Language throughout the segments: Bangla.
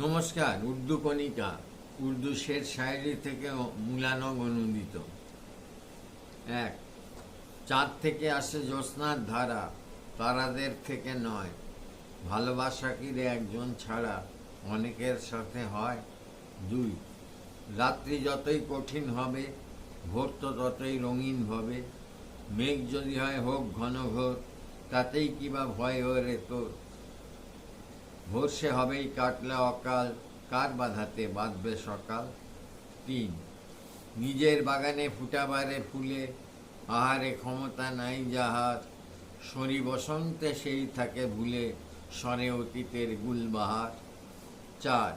নমস্কার, উর্দু কণিকা, উর্দু শের শায়রি থেকে মূলানগ অনুদিত। এক, চাঁদ থেকে আসে জ্যোৎস্নার ধারা, তারাদের থেকে নয়। ভালোবাসা কি রে একজন ছাড়া অনেকের সাথে হয়? দুই, রাত্রি যতই কঠিন হবে, ভোর তো ততই রঙিন হবে। মেঘ যদি হয় হোক ঘন ঘোর, তাতেই কিবা ভয় ওরে তোর? ভোর সে হবেই কাটলে অকাল, কার বাঁধাতে বাঁধবে সকাল? তিন, নিজের বাগানে ফুটাবারে ফুলে, আহারে ক্ষমতা নাই যাহার। শনি বসন্তে সেই থাকে ভুলে স্বরে অতীতের গুলবাহার। চার,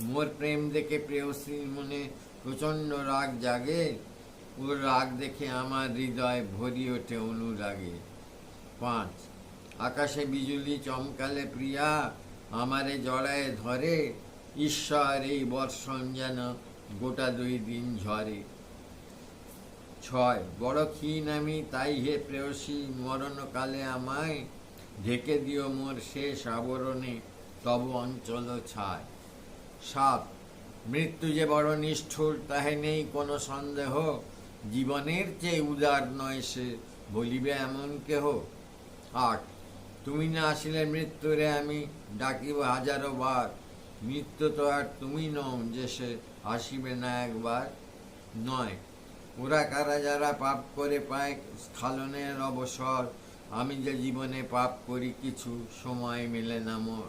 মোর প্রেম দেখে প্রেয়সীর মনে প্রচণ্ড রাগ জাগে ওর রাগ দেখে আমার হৃদয় ভরি ওঠে অনুরাগে। পাঁচ, আকাশে বিজুলি চমকালে প্রিয়া আমারে জড়ায় ধরে, ঈশ্বর এই বর্ষণ যেন গোটা দুই দিন ঝরে। ছয়, বড় ক্ষীণ আমি তাই হে প্রেয়সী, মরণকালে আমায় ঢেকে দিও মোর শেষ আবরণে, তব অঞ্চল ছায়। সাত, মৃত্যু যে বড় নিষ্ঠুর, তাহে নেই কোনো সন্দেহ, জীবনের চেয়ে উদার নয় সে, বলিবে এমন কেহ। আট তুমি না আসিলে মৃত্যুরে আমি ডাকিব হাজারো বার। মৃত্যু তো আর তুমি নও যে সে আসিবে না একবার। নয়, ওরা কারা যারা পাপ করে পায় স্খালনের অবসর। আমি যে জীবনে পাপ করি কিছু সময় মেলে না মোর।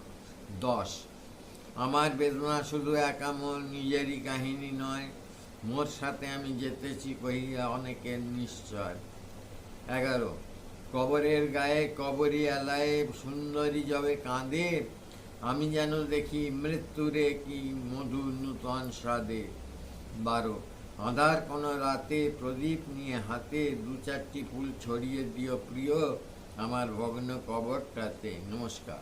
দশ, আমার বেদনা শুধু একা মোর নিজেরই কাহিনী নয়। মোর সাথে আমি যেতেছি কহিয়া অনেকের নিশ্চয়। এগারো কবরের গায়ে কবরি এলায় সুন্দরী যবে কাঁদে, আমি যেন দেখি মৃত্যুরে কি মধু নূতন স্বাদে। বারো, আধার কোনো রাতে প্রদীপ নিয়ে হাতে দু চারটি ফুল ছড়িয়ে দিও প্রিয় আমার ভগ্ন কবরটাতে। নমস্কার।